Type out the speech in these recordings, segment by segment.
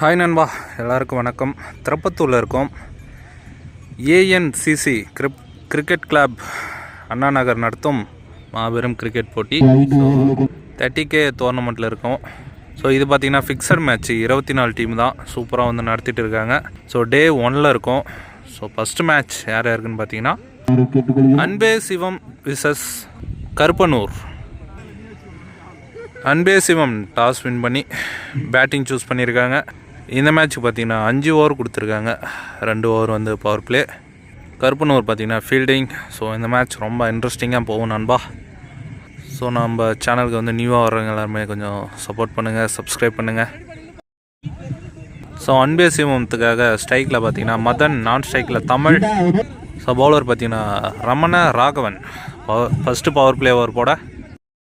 Hi நண்பா எல்லாருக்கும் வணக்கம். திருப்பத்தூரில் இருக்கோம். ஏஎன்சிசி கிரிப் கிரிக்கெட் கிளப் அண்ணா நகர் நடத்தும் மாபெரும் கிரிக்கெட் போட்டி. தேர்ட்டி கே டோர்னமெண்ட்டில் இருக்கோம். ஸோ இது பார்த்திங்கன்னா ஃபிக்ஸட் மேட்ச் இருபத்தி நாலு டீம் தான் சூப்பராக வந்து நடத்திட்டு இருக்காங்க. ஸோ டே ஒனில் இருக்கோம். ஸோ ஃபஸ்ட்டு மேட்ச் யார் யாருக்குன்னு பார்த்தீங்கன்னா அன்பே Sivam versus Karuppanur. Anbe Sivam toss win பண்ணி பேட்டிங் சூஸ் பண்ணியிருக்காங்க. இந்த மேட்ச்சுக்கு பார்த்தீங்கன்னா அஞ்சு ஓவர் கொடுத்துருக்காங்க. ரெண்டு ஓவர் வந்து பவர் ப்ளே கருப்பனூர் பார்த்தீங்கன்னா ஃபீல்டிங் ஸோ இந்த மேட்ச் ரொம்ப இன்ட்ரெஸ்டிங்காக போகும் நண்பா. ஸோ நம்ம சேனலுக்கு வந்து நியூவாக வர்றவங்க எல்லாருமே கொஞ்சம் சப்போர்ட் பண்ணுங்கள் சப்ஸ்கிரைப் பண்ணுங்கள் ஸோ அன்பே சிவத்துக்காக ஸ்ட்ரைக்கில் பார்த்தீங்கன்னா மதன் நான் ஸ்ட்ரைக்கில் தமிழ். ஸோ பவுலர் பார்த்தீங்கன்னா Ramana Raghavan. First power play over போட.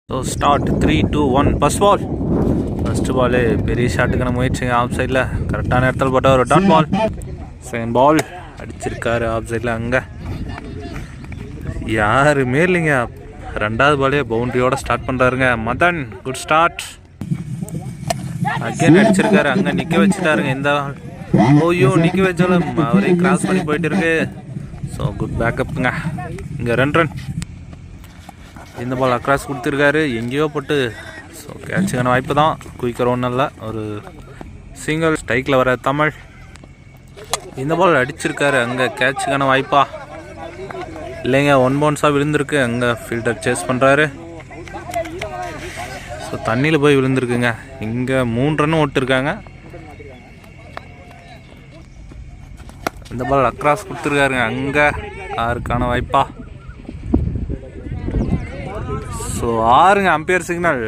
So start three two one first ball first ball பெரிய ஷாட்டுக்கான முயற்சிங்க. ஆஃப் சைடில் கரெக்டான இடத்துல போட்ட ஒரு டாட் பால் செகண்ட் பால் அடிச்சிருக்காரு ஆஃப் சைடில் அங்கே. யாருமே இல்லைங்க. ரெண்டாவது பாலே பவுண்டரியோட ஸ்டார்ட் பண்ணுறாருங்க மதன் குட் ஸ்டார்ட் அகைன் அடிச்சிருக்காரு. அங்கே நிற்க வச்சுட்டாருங்க. இந்த ஓய்யோ நிற்க வச்சாலும் அவரே கிராஸ் பண்ணி போயிட்டு இருக்கு. ஸோ குட் பேக்கப்புங்க இங்கே ரெண்டு ரன் இந்த பால் அக்ராஸ் கொடுத்துருக்காரு. எங்கேயோ போட்டு ஸோ கேட்சுக்கான வாய்ப்பு தான் குயிக்கர் ஒன்றும் இல்லை. ஒரு சிங்கிள் ஸ்ட்ரைக்கில் வர தமிழ். இந்த பால் அடிச்சிருக்காரு. அங்கே கேட்சுக்கான வாய்ப்பா? இல்லைங்க ஒன் பவுன்ஸாக விழுந்திருக்கு. அங்கே ஃபீல்டர் சேஸ் பண்ணுறாரு ஸோ தண்ணியில் போய் விழுந்திருக்குங்க. இங்கே மூணு ரன்னும் ஓட்டிருக்காங்க. இந்த பால் அக்ராஸ் கொடுத்துருக்காருங்க. அங்கே ஆறுக்கான வாய்ப்பா? ஸோ ஆறுங்க அம்பையர் சிக்னல்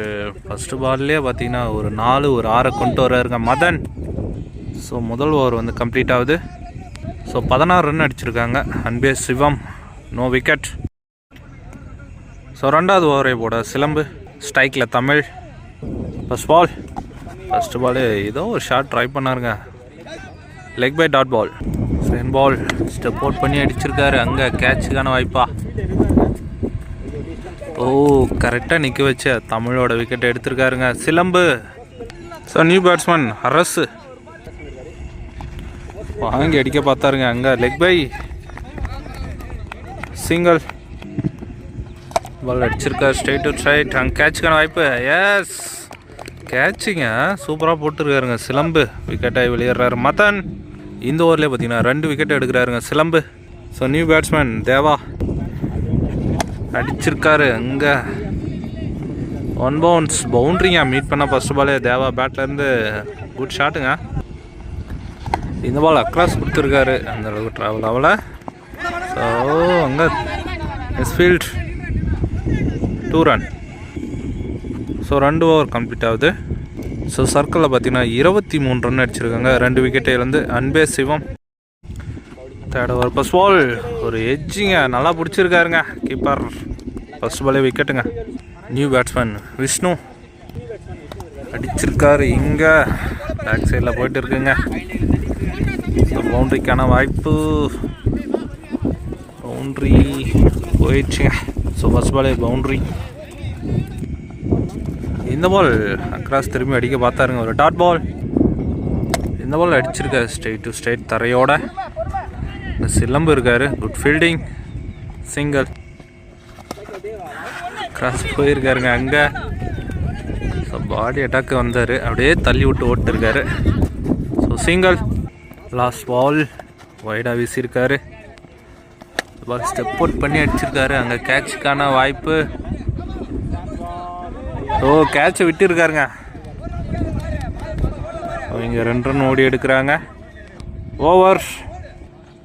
ஃபஸ்ட்டு பால்லே பார்த்தீங்கன்னா ஒரு நாலு ஒரு ஆறை கொண்டு வர்றாருங்க மதன். ஸோ முதல் ஓவர் வந்து கம்ப்ளீட் ஆகுது. ஸோ பதினாறு ரன் அடிச்சிருக்காங்க. அன்பே சிவம் நோ விக்கெட் ஸோ ரெண்டாவது ஓவரை போட சிலம்பு ஸ்ட்ரைக்கில் Tamil. First ball first ball ஏதோ ஒரு shot try பண்ணாருங்க. Leg bye dot ball second ball step out பண்ணி அடிச்சிருக்காரு. அங்கே கேட்சுக்கான வாய்ப்பா. ஓ கரெக்டாக நிற்க வச்ச தமிழோட விக்கெட் எடுத்திருக்காருங்க. சிலம்பு. ஸோ நியூ பேட்ஸ்மேன் அரசு. வாங்கி அடிக்க பார்த்தாருங்க அங்கே லெக் பை சிங்கிள் பால் அடிச்சிருக்காரு ஸ்ட்ரைட் டு ஸ்ட்ரைட் அங்கே கேட்சுக்கான வாய்ப்பு. எஸ் கேட்சிங்க சூப்பராக போட்டுருக்காருங்க. சிலம்பு விக்கெட்டாகி வெளியேறாரு. மதன். இந்த ஓவர்லேயே பார்த்தீங்கன்னா ரெண்டு wicket எடுக்கிறாருங்க. Silambu. So new batsman Deva. அடிச்சிருக்காரு அங்கே ஒன் பவுன்ஸ் பவுண்ட்ரிங்க மீட் பண்ண ஃபர்ஸ்ட் பாலே தேவா பேட்லேருந்து குட் ஷாட்டுங்க இந்த பால் அக்ராஸ் கொடுத்துருக்காரு. அந்த அளவுக்கு ட்ராவல் ஆகல. ஸோ அங்கே மிஸ்ஃபீல்ட் டூ ரன் ஸோ ரெண்டு ஓவர் கம்ப்ளீட் ஆகுது. ஸோ சர்க்கிளில் பார்த்தீங்கன்னா இருபத்தி மூணு ரன் அடிச்சிருக்காங்க. ரெண்டு விக்கெட்டை இழந்து Anbe Sivam third over. First ball ஒரு எஜ்ஜிங்க நல்லா பிடிச்சிருக்காருங்க. கீப்பர் ஃபஸ்ட் பாலே விக்கெட்டுங்க நியூ பேட்ஸ்மேன் விஷ்ணு. அடிச்சிருக்காரு இங்கே. பேக் சைடில் போயிட்டு இருக்குங்க. பவுண்ட்ரிக்கான வாய்ப்பு. பவுண்ட்ரி போயிடுச்சுங்க. ஸோ ஃபஸ்ட் பாலே பவுண்ட்ரி இந்த பால் அக்ராஸ் திரும்பி அடிக்க பார்த்தாருங்க. ஒரு டாட் பால் இந்த பால் அடிச்சிருக்காரு ஸ்ட்ரெயிட் டு ஸ்ட்ரெயிட் தரையோட. இந்த சிலம்பு இருக்காரு. குட் ஃபீல்டிங் சிங்கிள் கிராஸ் போயிருக்காருங்க அங்கே. ஸோ பாடி அட்டாக்கு வந்தார். அப்படியே தள்ளி விட்டு ஓட்டிருக்காரு. ஸோ சிங்கிள் லாஸ்ட் பால் ஒய்டாக வீசியிருக்காரு. பால் ஸ்டெப் அவுட் பண்ணி அடிச்சிருக்காரு. அங்கே கேட்சுக்கான வாய்ப்பு. ஓ கேட்சை விட்டுருக்காருங்க. இங்கே ரெண்டு ரன் ஓடி எடுக்கிறாங்க. ஓவர்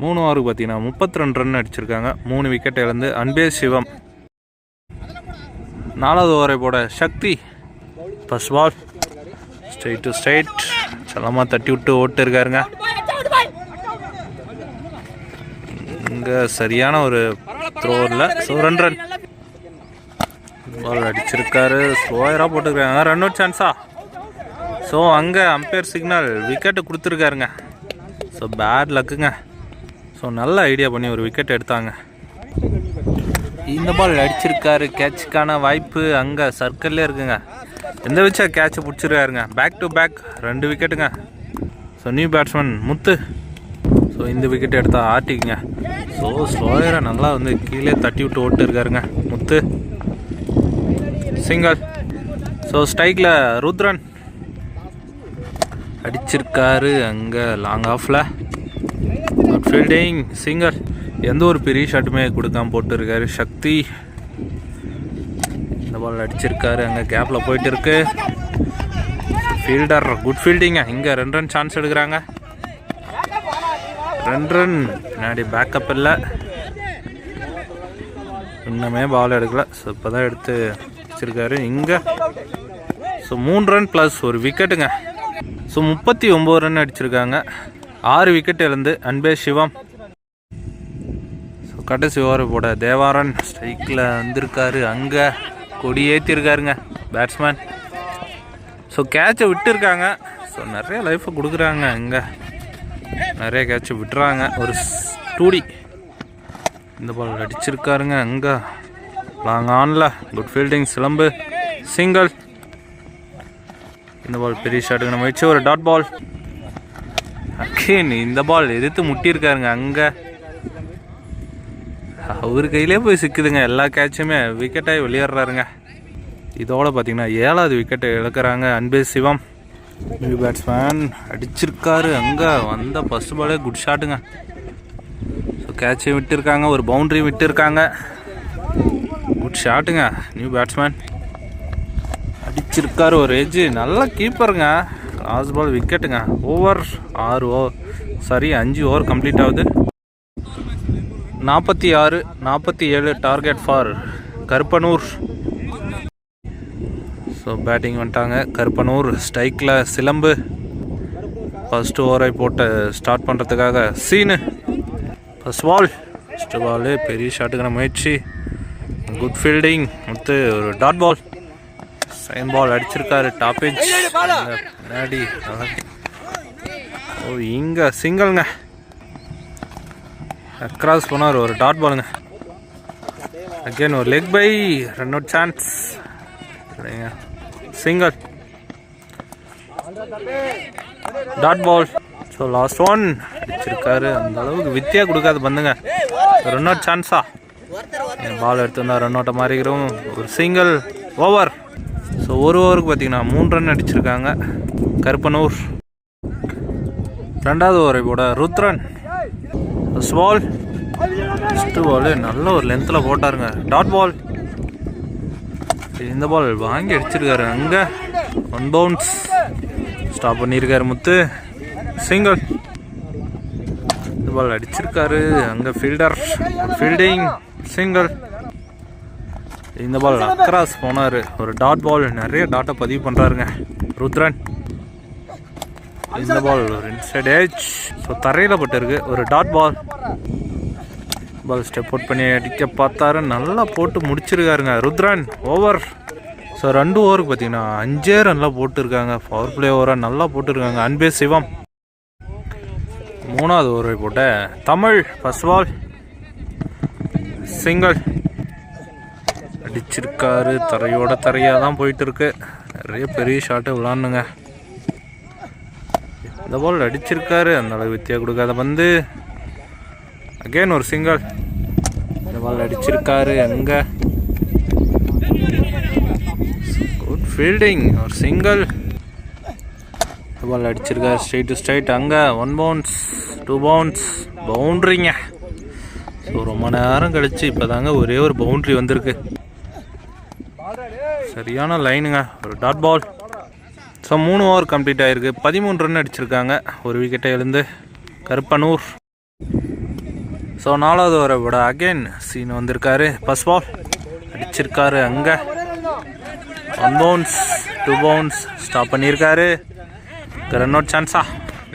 மூணு ஓவருக்கு பார்த்தீங்கன்னா முப்பத்தி ரெண்டு ரன் அடிச்சிருக்காங்க. மூணு விக்கெட் இழந்து அன்பே சிவம். நாலாவது ஓவரை போட Sakthi. First ball straight to straight செல்லமாக தட்டி விட்டு ஓட்டு இருக்காருங்க இங்கே சரியான ஒரு த்ரோவில் ஸோ ரெண்டு ரன் பால் அடிச்சிருக்காரு. ஸ்லோயராக போட்டுருக்காங்க. ரன் அவுட் சான்ஸா ஸோ அங்கே அம்பையர் சிக்னல் விக்கெட்டு கொடுத்துருக்காருங்க. ஸோ பேட் லக்குங்க ஸோ நல்ல ஐடியா பண்ணி ஒரு விக்கெட் எடுத்தாங்க. இந்த பால் அடிச்சிருக்காரு. கேட்சுக்கான வாய்ப்பு அங்கே சர்க்கிள்லே இருக்குங்க. எந்த வச்சா கேட்சை பிடிச்சிருக்காருங்க. பேக் டு பேக் ரெண்டு விக்கெட்டுங்க so new batsman Muthu. So இந்த விக்கெட் எடுத்தா ஆட்டிக்குங்க ஸோ ஸ்லோயரை நல்லா வந்து கீழே தட்டி விட்டு ஓட்டு இருக்காருங்க முத்து. சிங்கல் ஸோ ஸ்ட்ரைக்கில் ருத்ரன். அடிச்சிருக்காரு அங்கே லாங் ஆஃபில் குட் ஃபீல்டிங் சிங்கர் எந்த ஒரு பெரிய ஷாட்டுமே கொடுக்காம போட்டுருக்காரு. சக்தி இந்த பால் அடிச்சிருக்காரு. அங்கே கேப்பில் போயிட்டு இருக்கு ஃபீல்டர் குட் ஃபீல்டிங்க இங்கே ரெண்டு ரன் சான்ஸ் எடுக்கிறாங்க. ரெண்டு ரன் பின்னாடி பேக்கப் இல்லை. இன்னுமே பால் எடுக்கல. ஸோ இப்போ தான் எடுத்து வச்சிருக்காரு. இங்கே ஸோ மூணு ரன் ப்ளஸ் ஒரு விக்கெட்டுங்க ஸோ முப்பத்தி ஒம்பது ரன் அடிச்சிருக்காங்க. ஆறு விக்கெட் இழந்து அன்பே சிவம். ஸோ கடைசி ஓவர் போட தேவாரன் ஸ்ட்ரைக்கில் வந்திருக்காரு. அங்கே கொடி ஏற்றிருக்காருங்க பேட்ஸ்மேன் ஸோ கேட்சை விட்டுருக்காங்க. ஸோ நிறைய லைஃப்பை கொடுக்குறாங்க அங்கே. நிறைய கேட்சை விட்டுறாங்க. ஒரு டூடி இந்த பால் அடிச்சிருக்காருங்க அங்கே. லாங் ஆனில் குட் ஃபீல்டிங் சிலம்பு சிங்கிள் இந்த பால் பெரிய ஷாட்டுக்கு நம்ம வச்சு ஒரு டாட் பால் அக்கேன் இந்த பால் எதிர்த்து முட்டியிருக்காருங்க அங்கே. அவர் கையிலே போய் சிக்குதுங்க எல்லா கேட்சுமே விக்கெட்டாகி வெளியேறாருங்க இதோட பார்த்தீங்கன்னா ஏழாவது விக்கெட்டை இழக்கிறாங்க அன்பே சிவம். நியூ பேட்ஸ்மேன் அடிச்சிருக்காரு அங்கே. வந்த ஃபஸ்ட் பாலே குட் ஷாட்டுங்க ஸோ கேட்சையும் விட்டுருக்காங்க ஒரு பவுண்ட்ரியும் விட்டுருக்காங்க. குட் ஷாட்டுங்க நியூ பேட்ஸ்மேன் அடிச்சிருக்காரு ஒரு ஏஜ் நல்ல கீப்பருங்க லாஸ்ட் பால் விக்கெட்டுங்க ஓவர் ஆறு ஓவர் சாரி அஞ்சு ஓவர் கம்ப்ளீட் ஆகுது. நாற்பத்தி ஆறு நாற்பத்தி ஏழு target for Karuppanur. So batting வந்துட்டாங்க. கருப்பனூர் ஸ்ட்ரைக்கில் சிலம்பு. ஃபர்ஸ்ட் ஓவரை போட்டு ஸ்டார்ட் பண்ணுறதுக்காக Seenu. First ball first ball பெரிய ஷாட்டுக்கான முயற்சி. குட் ஃபீல்டிங் அடுத்து ஒரு டாட் பால் சைன் பால் அடிச்சிருக்காரு. டாப்பேஜ் பின்னாடி ஓ இங்கே சிங்கிள்ங்க கிராஸ் போனார் ஒரு டாட் பாலுங்க அகேன் ஒரு leg bye run out chance single dot ball so last one அடிச்சிருக்காரு. அந்த அளவுக்கு வித்தியா கொடுக்காது பந்துங்க. ரன் அவுட் சான்ஸா பால் எடுத்திருந்தா ரன் அவுட்டை மாறிக்கிறோம் ஒரு சிங்கிள் ஓவர் ஸோ ஒரு ஓவருக்கு பார்த்திங்கன்னா மூணு ரன் அடிச்சிருக்காங்க. கருப்பனூர். ரெண்டாவது ஓவரை போட ருத்ரன். பால் ஃபஸ்ட்டு பால் நல்ல ஒரு லென்த்தில் போட்டாருங்க. டாட் பால் இந்த பால் வாங்கி அடிச்சிருக்காரு அங்கே. ஒன் பவுன்ஸ் ஸ்டாப் பண்ணியிருக்காரு முத்து. சிங்கிள் இந்த பால் அடிச்சிருக்காரு. அங்கே ஃபீல்டர் ஃபீல்டிங் சிங்கிள் இந்த பால் அக்ராஸ் போனார். ஒரு டாட் பால் நிறைய டாட்டை பதிவு பண்ணுறாருங்க ருத்ரன். இந்த பால் ஒரு இன்சைட் ஏஜ் ஸோ தரையில் பட்டிருக்கு. ஒரு dot ball ball step out பண்ணி அடிக்க பார்த்தாரு. நல்லா போட்டு முடிச்சிருக்காருங்க. ருத்ரன் ஓவர் ஸோ ரெண்டு ஓவருக்கு பார்த்தீங்கன்னா அஞ்சே ரன்லாம் போட்டிருக்காங்க. பவர் பிளே ஓவராக நல்லா போட்டிருக்காங்க. அன்பே சிவம். மூணாவது ஓவரை போட்ட தமிழ் ஃபர்ஸ்ட் பால் சிங்கிள் அடிச்சிருக்காரு. தரையோட தரையாக தான் போயிட்டு இருக்கு நிறைய பெரிய ஷாட்டு விளாட்ணுங்க. இந்த பால் அடிச்சிருக்காரு. அந்த அளவு வித்தியா கொடுக்காத பந்து. அகைன் ஒரு சிங்கிள் இந்த பால் அடிச்சிருக்காரு. அங்கே. குட் ஃபீல்டிங் ஒரு சிங்கிள் இந்த பால் அடிச்சிருக்காரு. ஸ்ட்ரைட் டு ஸ்ட்ரைட் அங்கே. ஒன் பவுன்ஸ் டூ பவுன்ஸ் பவுண்ட்ரிங்க ஸோ ரொம்ப நேரம் கழிச்சு இப்போ தாங்க ஒரே ஒரு பவுண்ட்ரி வந்திருக்கு. சரியான லைனுங்க ஒரு டாட் பால் ஸோ மூணு ஓவர் கம்ப்ளீட் ஆகிருக்கு பதிமூணு ரன் அடிச்சிருக்காங்க. ஒரு விக்கெட்டை எழுந்து கருப்பனூர். ஸோ நாலாவது ஓவரை விட அகைன் சீன் வந்திருக்காரு. ஃபஸ்ட் பால் அடிச்சிருக்காரு அங்கே. One bounce two bounce stop பண்ணியிருக்காரு. ரன் அவுட் சான்ஸா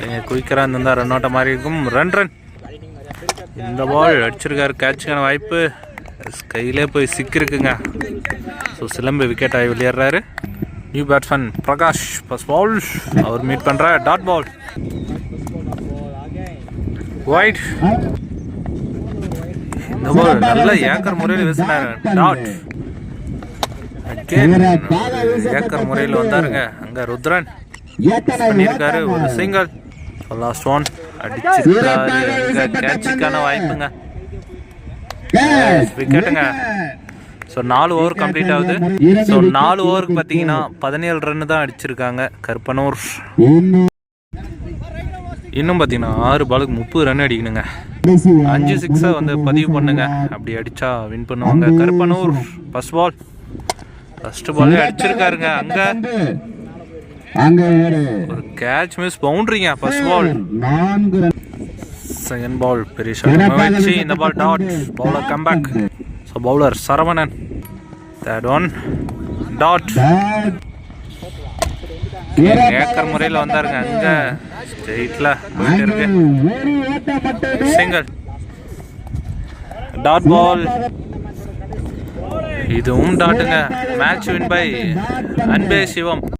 நீங்கள் குயிக்கராக இருந்திருந்தா ரன் அவுட்டை மாதிரி இருக்கும். ரன் ரன் இந்த பால் அடிச்சிருக்காரு. கேட்சுக்கான வாய்ப்பு. ஸ்கையிலே போய் சிக்கிருக்குங்க ஸோ சிலம்பு விக்கெட் ஆகி விளையாடுறாரு. New batsman Prakash first ball அவர் மீட் பண்ணுற டாட் பால் ஒயிட் இந்த பால் நல்ல ஏக்கர் முறையில் வீசினாரு. டாட் ஏக்கர் முறையில் வந்தாருங்க. அங்கே ருத்ரன் பண்ணியிருக்காரு. ஒரு சிங்கிள் லாஸ்ட் ஒன் அடிச்சிருக்காரு. எங்க கேட்சுக்கான வாய்ப்புங்க. விக்கெட்டுங்க ஸோ நாலு ஓவர் கம்ப்ளீட் ஆகுது. ஸோ நாலு ஓவருக்கு பார்த்தீங்கன்னா பதினேழு ரன் தான் அடிச்சிருக்காங்க. கருப்பனூர். இன்னும் பார்த்தீங்கன்னா ஆறு பாலுக்கு முப்பது ரன் அடிக்கணுங்க. அஞ்சு சிக்ஸை வந்து பதிவு பண்ணுங்க. அப்படி அடிச்சா வின் பண்ணுவாங்க. கருப்பனூர் ஃபர்ஸ்ட் பால் ஃபர்ஸ்ட் பாலே அடிச்சிருக்காருங்க. அங்க. ஒரு கேட்ச் மிஸ் பவுண்டரிங்க ஃபர்ஸ்ட் பால் செகண்ட் பால் பெரிய ஷாட் இந்த ball dot bowler comeback so bowler Saravanan third one dot acre முறையில் வந்தாருங்க. அங்க ஸ்ட்ரெயிட்ல போயிட்டு இருக்கு. சிங்கிள் டாட் பால் இதுவும் டாட்டுங்க மேட்ச் வின் பை அன்பே சிவம்.